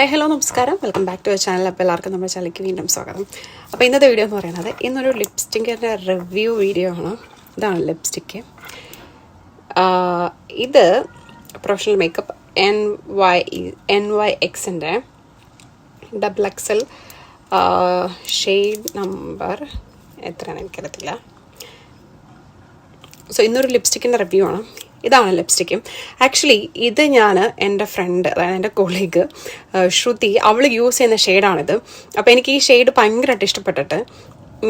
Hi hello നമസ്കാരം. Welcome back to our channel അപ്പോൾ എല്ലാവർക്കും നമ്മുടെ ചാനലിലേക്ക് വീണ്ടും സ്വാഗതം. അപ്പോൾ ഇന്നത്തെ വീഡിയോ എന്ന് പറയുന്നത് ഇന്നൊരു ലിപ്സ്റ്റിക്കിന്റെ റിവ്യൂ വീഡിയോ ആണ്. ഇതാണ് ലിപ്സ്റ്റിക്ക് ഇത് professional makeup N Y N Y എക്സിന്റെ ഡബിൾ എക്സൽ ഷെയ്ഡ് നമ്പർ എത്രയാണ് എനിക്കറിയത്തില്ല. സോ ഇന്നൊരു ലിപ്സ്റ്റിക്കിന്റെ റിവ്യൂ ആണ്. ഇതാണ് ലിപ്സ്റ്റിക്ക് ആക്ച്വലി ഇത് ഞാൻ എന്റെ ഫ്രണ്ട് അതായത് എന്റെ കൊളീഗ് ശ്രുതി അവൾ യൂസ് ചെയ്യുന്ന ഷെയ്ഡാണിത് അപ്പോൾ എനിക്ക് ഈ ഷെയ്ഡ് ഭയങ്കരമായിട്ട് ഇഷ്ടപ്പെട്ടിട്ട്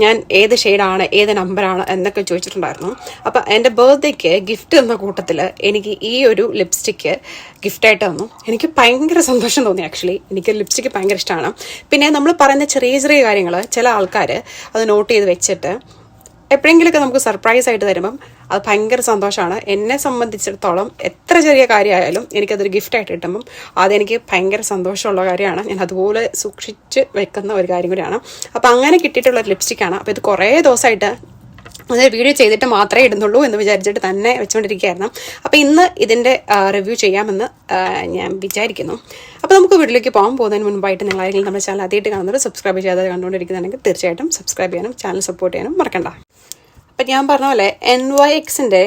ഞാൻ ഏത് ഷെയ്ഡാണ് ഏത് നമ്പറാണ് എന്നൊക്കെ ചോദിച്ചിട്ടുണ്ടായിരുന്നു. അപ്പം എന്റെ ബർത്ത്ഡേക്ക് ഗിഫ്റ്റ് തന്ന കൂട്ടത്തിൽ എനിക്ക് ഈ ഒരു ലിപ്സ്റ്റിക്ക് ഗിഫ്റ്റായിട്ട് തന്നു. എനിക്ക് ഭയങ്കര സന്തോഷം തോന്നി ആക്ച്വലി എനിക്ക് ലിപ്സ്റ്റിക്ക് ഭയങ്കര ഇഷ്ടമാണ്. പിന്നെ നമ്മൾ പറയുന്ന ചെറിയ ചെറിയ കാര്യങ്ങൾ ചില ആൾക്കാർ അത് നോട്ട് ചെയ്ത് വെച്ചിട്ട് എപ്പോഴെങ്കിലുമൊക്കെ നമുക്ക് സർപ്രൈസ് ആയിട്ട് തരുമ്പം അത് ഭയങ്കര സന്തോഷമാണ്. എന്നെ സംബന്ധിച്ചിടത്തോളം എത്ര ചെറിയ കാര്യമായാലും എനിക്കതൊരു ഗിഫ്റ്റായിട്ട് കിട്ടുമ്പം അതെനിക്ക് ഭയങ്കര സന്തോഷമുള്ള കാര്യമാണ്. ഞാൻ അതുപോലെ സൂക്ഷിച്ച് വെക്കുന്ന ഒരു കാര്യം കൂടിയാണ്. അപ്പോൾ അങ്ങനെ കിട്ടിയിട്ടുള്ള ഒരു ലിപ്സ്റ്റിക്കാണ് അപ്പോൾ ഇത് കുറേ ദിവസമായിട്ട് അത് വീഡിയോ ചെയ്തിട്ട് മാത്രമേ ഇടുന്നുള്ളൂ എന്ന് വിചാരിച്ചിട്ട് തന്നെ വെച്ചുകൊണ്ടിരിക്കുകയായിരുന്നു അപ്പോൾ ഇന്ന് ഇതിന്റെ റിവ്യൂ ചെയ്യാമെന്ന് ഞാൻ വിചാരിക്കുന്നു. അപ്പോൾ നമുക്ക് വീട്ടിലേക്ക് പോകാൻ പോകുന്നതിന് മുൻപായിട്ട് നിങ്ങൾ ആരെങ്കിലും നമ്മുടെ ചാനൽ ആദ്യമായിട്ട് കാണുന്നത് സബ്സ്ക്രൈബ് ചെയ്യാതെ കണ്ടുകൊണ്ടിരിക്കുന്നുണ്ടെങ്കിൽ തീർച്ചയായിട്ടും സബ്സ്ക്രൈബ് ചെയ്യാനും ചാനൽ സപ്പോർട്ട് ചെയ്യാനും മറക്കണ്ട. അപ്പം ഞാൻ പറഞ്ഞ പോലെ എൻ വൈ എക്സിന്റെ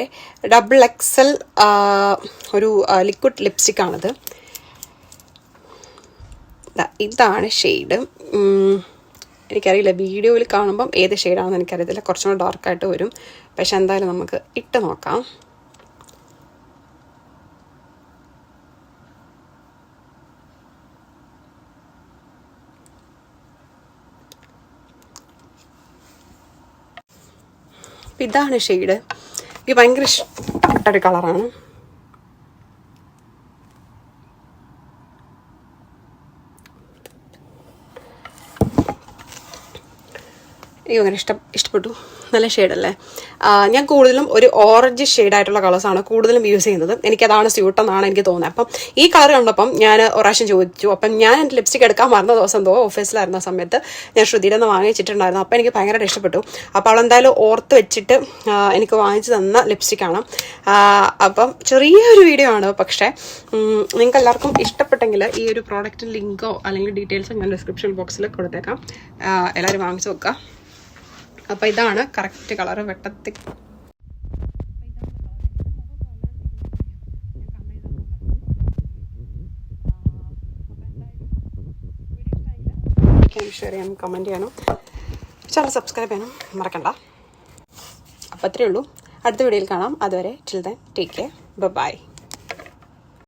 ഡബിൾ എക്സൽ ഒരു ലിക്വിഡ് ലിപ്സ്റ്റിക്കാണിത് ഇതാണ് ഷെയ്ഡ് എനിക്കറിയില്ല വീഡിയോയിൽ കാണുമ്പം ഏത് ഷെയ്ഡാണെന്ന് എനിക്കറിയത്തില്ല. കുറച്ചും കൂടെ ഡാർക്കായിട്ട് വരും. പക്ഷെ എന്തായാലും നമുക്ക് ഇട്ട് നോക്കാം. ഇതാണ് ഷെയ്ഡ്. എനിക്ക് ഭയങ്കര ഇഷ്ടപ്പെട്ട ഒരു കളറാണ്. എനിക്ക് ഭയങ്കര ഇഷ്ടം ഇഷ്ടപ്പെട്ടു. നല്ല ഷെയ്ഡല്ലേ ഞാൻ കൂടുതലും ഒരു ഓറഞ്ച് ഷെയ്ഡായിട്ടുള്ള കളേഴ്സാണ് കൂടുതലും യൂസ് ചെയ്യുന്നത്. എനിക്കതാണ് സ്യൂട്ട് എന്നാണ് എനിക്ക് തോന്നുന്നത്. അപ്പം ഈ കളർ കണ്ടപ്പം ഞാൻ ഒരാശം ചോദിച്ചു. അപ്പം ഞാൻ എന്റെ ലിപ്സ്റ്റിക് എടുക്കാൻ മറന്ന ദിവസം തോ ഓഫീസിലായിരുന്ന സമയത്ത് ഞാൻ ശ്രുതിയുടെ നിന്ന് വാങ്ങിച്ചിട്ടുണ്ടായിരുന്നു. അപ്പം എനിക്ക് ഭയങ്കരമായിട്ട് ഇഷ്ടപ്പെട്ടു. അപ്പോൾ അവളെന്തായാലും ഓർത്ത് വെച്ചിട്ട് എനിക്ക് വാങ്ങിച്ചു തന്ന ലിപ്സ്റ്റിക്കാണ് അപ്പം ചെറിയൊരു വീഡിയോ ആണ്. പക്ഷേ നിങ്ങൾക്ക് എല്ലാവർക്കും ഇഷ്ടപ്പെട്ടെങ്കിൽ ഈ ഒരു പ്രോഡക്റ്റിന്റെ ലിങ്കോ അല്ലെങ്കിൽ ഡീറ്റെയിൽസോ ഞാൻ ഡിസ്ക്രിപ്ഷൻ ബോക്സിൽ കൊടുത്തേക്കാം. എല്ലാവരും വാങ്ങിച്ചു വെക്കുക അപ്പോൾ ഇതാണ് കറക്റ്റ് കളർ വെട്ടത്തി. ഷെയർ ചെയ്യാനും കമന്റ് ചെയ്യാനും. ചാനൽ സബ്സ്ക്രൈബ് ചെയ്യണം മറക്കണ്ട. അപ്പോൾ അത്രയേ ഉള്ളൂ. അടുത്ത വീഡിയോയിൽ കാണാം. അതുവരെ till then take care bye